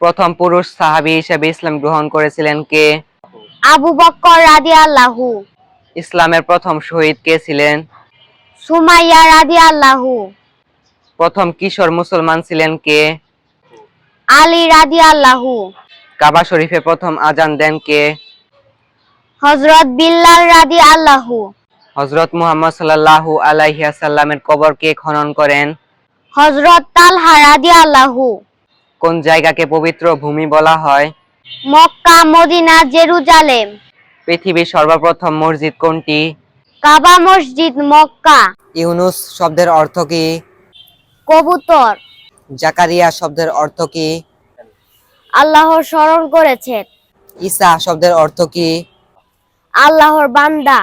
প্রথম পুরুষ সাহাবী হিসেবে ইসলাম গ্রহণ করেছিলেন কে? আবু বক্কর রাদিয়াল্লাহু। ইসলামের প্রথম শহীদ কে ছিলেন? সুমাইয়া রাদিয়াল্লাহু। প্রথম কিশোর মুসলমান ছিলেন কে? আলী রাদিয়াল্লাহু। কাবা শরীফে প্রথম আজান দেন কে? হযরত বিল্লাল রাদিয়াল্লাহু। হজরত মুহাম্মদ সাল্লাল্লাহু আলাইহি আসাল্লামের কবর কে খনন করেন? হযরত তালহা রাদিয়াল্লাহু। কোন জায়গাকে পবিত্র ভূমি বলা হয়? Mecca Medina Jerusalem. পৃথিবীর সর্বপ্রথম মসজিদ কোনটি? কাবা মসজিদ মক্কা। ইউনুস শব্দের অর্থ কি? কবুতর। জাকারিয়া শব্দের অর্থ কি? আল্লাহর স্মরণ করেছেন। ঈসা শব্দের অর্থ কি? আল্লাহর বান্দা।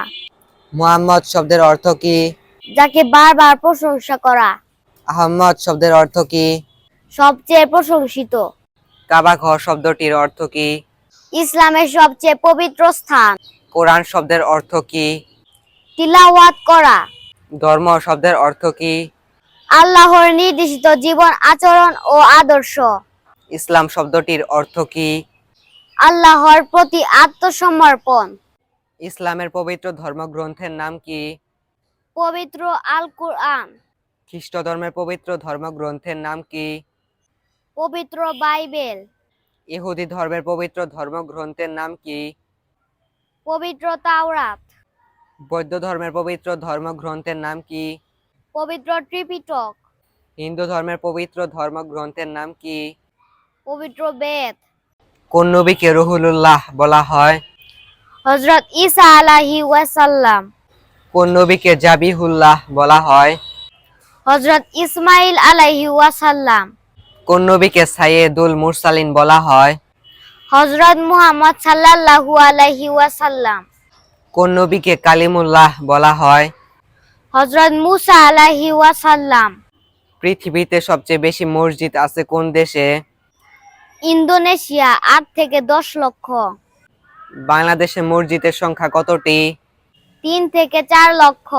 মুহাম্মদ শব্দের অর্থ কি? যাকে বারবার প্রশংসা করা। আহম্মদ শব্দের অর্থ কি? সবচেয়ে প্রশংসিত। কাবা ঘর শব্দটির অর্থ কি? ইসলামের সবচেয়ে পবিত্র স্থান। কোরআন শব্দের অর্থ কি? তিলাওয়াত করা। ধর্ম শব্দের অর্থ কি? আল্লাহর নির্দেশিত জীবন আচরণ ও আদর্শ। ইসলাম শব্দটির অর্থ কি? আল্লাহর প্রতি আত্মসমর্পণ। ইসলামের পবিত্র ধর্মগ্রন্থের নাম কি? পবিত্র আল কুরআন খ্রিস্ট ধর্মের পবিত্র ধর্মগ্রন্থের নাম কি? পবিত্র বাইবেল। ইহুদি ধর্মের পবিত্র ধর্মগ্রন্থের নাম কি? পবিত্র তাওরাত। বৌদ্ধ ধর্মের পবিত্র ধর্মগ্রন্থের নাম কি? পবিত্র ত্রিপিটক। হিন্দু ধর্মের পবিত্র ধর্মগ্রন্থের নাম কি? পবিত্র বেদ। কোন নবীকে রহুলুল্লাহ বলা হয়? হজরত ঈসা আলাহি ওয়াসাল্লাম। কোন নবীকে জাবিহুল্লাহ বলা হয়? হজরত ইসমাইল আলাইহি ওয়াসাল্লাম। কোন নবীকে সাইয়েদুল মুরসালিন বলা হয়? হজরত মুহাম্মদ সাল্লাল্লাহু আলাইহি ওয়াসাল্লাম। কোন নবীকে কালিমুল্লাহ বলা হয়? হজরত মুসা আলাইহি ওয়াসাল্লাম। পৃথিবীতে সবচেয়ে বেশি মসজিদ আছে কোন দেশে? ইন্দোনেশিয়া আট থেকে দশ লক্ষ। বাংলাদেশে মসজিদের সংখ্যা কতটি? তিন থেকে চার লক্ষ।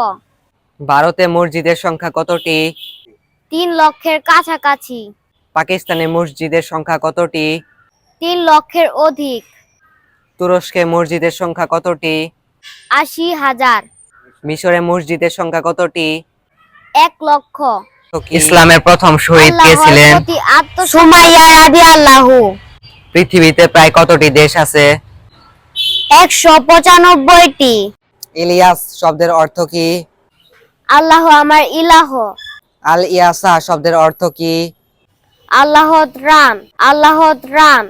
ভারতে মসজিদের সংখ্যা কতটি? তিন লক্ষের কাছাকাছি। পাকিস্তানে মসজিদের সংখ্যা কতটি? তিন লক্ষের অধিক। তুরস্কে মসজিদের সংখ্যা কতটি? আশি হাজার। মিশরে মসজিদের সংখ্যা কতটি? এক লক্ষ। ইসলামের প্রথম শহীদ কে ছিলেন সুমাইয়া রাদিয়াল্লাহু পৃথিবীতে প্রায় কতটি দেশ আছে? একশো পঁচানব্বইটি। ইলিয়াস শব্দের অর্থ কি? আল্লাহ আমার ইলাহ। আল ইয়াসা শব্দের অর্থ কি? আল্লাহ ত্রাণ আল্লাহ ত্রাণ